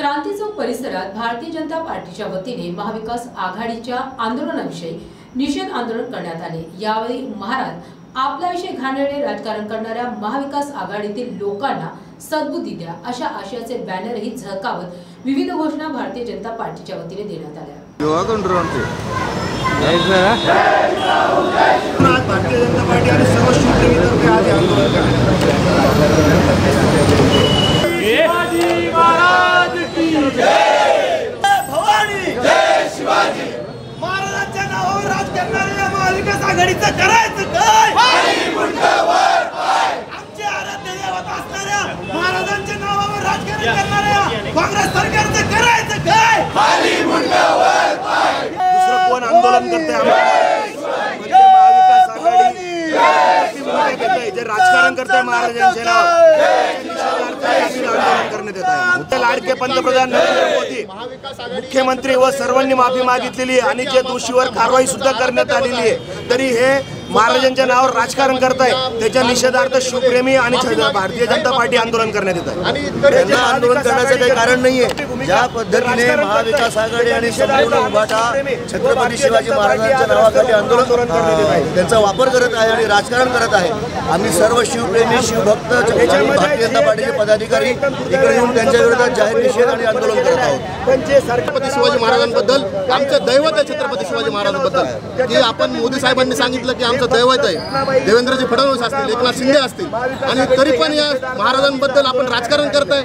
क्रांती चौक परिसरात भारतीय जनता पार्टीच्या वतीने महाविकास आघाडीच्या आंदोलनाविषयी निषेध आंदोलन करण्यात आले. यावेळी महाराज आपल्याविषयी घाणेरडे राजकारण करणाऱ्या महाविकास आघाडीतील लोकांना सद्बुद्धी द्या अशा आशयाचे बॅनरही झळकावत विविध घोषणा भारतीय जनता पार्टीच्या वतीने देण्यात आल्या. भारतीय जनता पार्टी आणि सर्व शिवसेनेतर्फे आज हे आंदोलन करण्यात आले. महाराजांच्या नावावर राज करणाऱ्या महाविकास आघाडीचं करायचं काय आमचे आराध्य दैवत असणाऱ्या महाराजांच्या नावावर राजकारण करणाऱ्या काँग्रेस सरकारचं करायचं काय दुसरं कोण आंदोलन करते म्हणजे महाविकास आघाडी. जे राजकारण करते महाराजांचे नाव आंदोलन करण्यात येत आहे लाडके पंतप्रधान नरेंद्र मोदी मुख्यमंत्री व सर्वांनी माफी मागितलेली आहे. आणि जे दोषीवर कारवाई सुद्धा करण्यात आलेली आहे. तरी हे महाराजांच्या नावावर राजकारण करत आहे त्याच्या निषेधार्थ शिवप्रेमी आणि भारतीय जनता पार्टी आंदोलन करण्यात येत आहे. आंदोलन करण्याचं काही कारण नाहीये. ज्या पद्धतीने महाविकास आघाडी आणि संपूर्ण उभाटा छत्रपती शिवाजी महाराजांच्या नावाखाली आंदोलन त्यांचा वापर करत आहे आणि राजकारण करत आहे. आम्ही सर्व शिवप्रेमी शिवभक्त भारतीय जनता पार्टीचे पदाधिकारी इकडे येऊन त्यांच्या विरोधात जाहीर निषेध आणि आंदोलन करत आहोत. पण जे सरकार छत्रपती शिवाजी महाराजांबद्दल आमचं दैवत आहे छत्रपती शिवाजी महाराजांबद्दल. की आपण मोदी साहेबांनी सांगितलं की आमचं दैवत आहे. देवेंद्रजी फडणवीस असतील एकनाथ शिंदे असतील. आणि तरी पण या महाराजांबद्दल आपण राजकारण करताय.